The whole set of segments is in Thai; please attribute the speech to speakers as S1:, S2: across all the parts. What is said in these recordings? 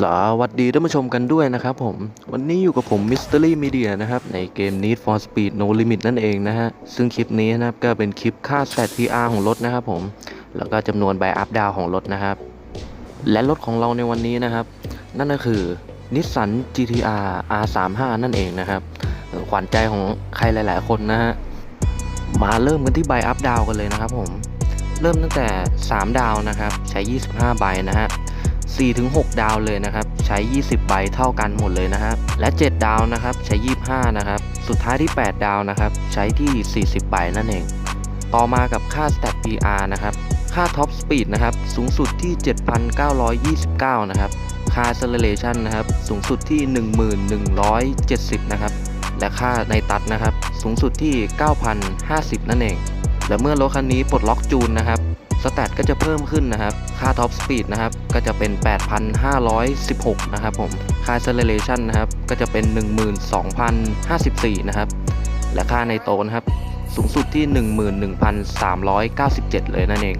S1: สวัสดีท่านผู้ชมกันด้วยนะครับผม วันนี้อยู่กับผม Mystery Media นะครับ ในเกม Need for Speed No Limit นั่นเองนะฮะ ซึ่งคลิปนี้นะครับก็เป็นคลิปค่า stat PR ของรถนะครับผม แล้วก็จำนวนใบอัพดาวของรถนะครับ และรถของเราในวันนี้นะครับ นั่นก็คือ Nissan GTR R35 นั่นเองนะครับขวัญใจของใครหลาย ๆ คนนะฮะ มาเริ่มกันที่ใบอัพดาวกันเลยนะครับผม เริ่มตั้งแต่ 3 ดาวนะครับ ใช้ 25 ใบนะฮะ 4-6 ดาวเลยนะครับ ใช้ 20 ใบเท่ากันหมดเลยนะฮะและ 7 ดาวนะครับ ใช้ 25 นะครับ สุดท้ายที่ 8 ดาวนะครับ ใช้ที่ 40 ใบนั่นเอง ต่อมากับค่า Stat PR นะครับ ค่า Top Speed นะครับ สูงสุดที่ 7,929 นะครับ ค่า Acceleration นะครับ สูงสุดที่ 1170 นะครับ และค่าในตัดนะครับ สูงสุดที่ 9,050 นั่นเอง และเมื่อรถคันนี้ปลดล็อกจูนนะครับ สแตทก็จะเพิ่มขึ้นนะครับ ค่าท็อปสปีดนะครับ ก็จะเป็น 8,516 นะครับผม ค่า acceleration นะครับ ก็จะเป็น 12,054 นะครับ และค่าในโตนะครับ สูงสุดที่ 11,397 เลยนั่นเอง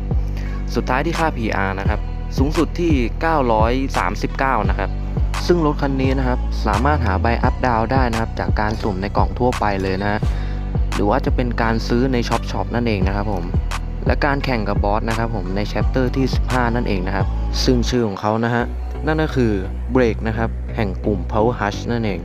S1: สุดท้ายที่ค่า PR นะครับ สูงสุดที่ 939 นะครับ ซึ่งรถคันนี้นะครับ สามารถหาใบอัพดาวได้นะครับ จากการสุ่มในกล่องทั่วไปเลยนะ หรือว่าจะเป็นการซื้อในช็อปช็อปนั่นเองนะครับผม และการแข่งกับบอสนะครับผมในแชปเตอร์ที่ 15 นั่นเองนะครับ ซึ่งชื่อของเขานะฮะนั่นก็คือเบรกนะครับแห่งกลุ่ม Power Hush นั่นเอง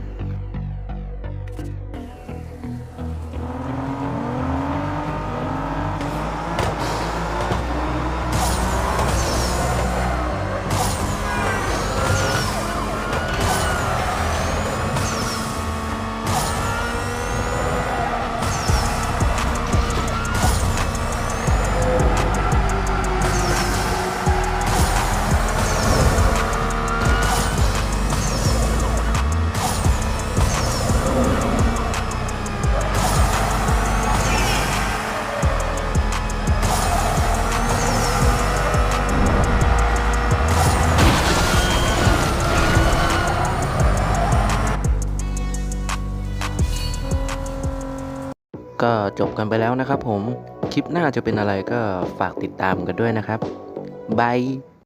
S1: ก็จบกันไปแล้วนะครับผม คลิปหน้าจะเป็นอะไรก็ฝากติดตามกันด้วยนะครับบาย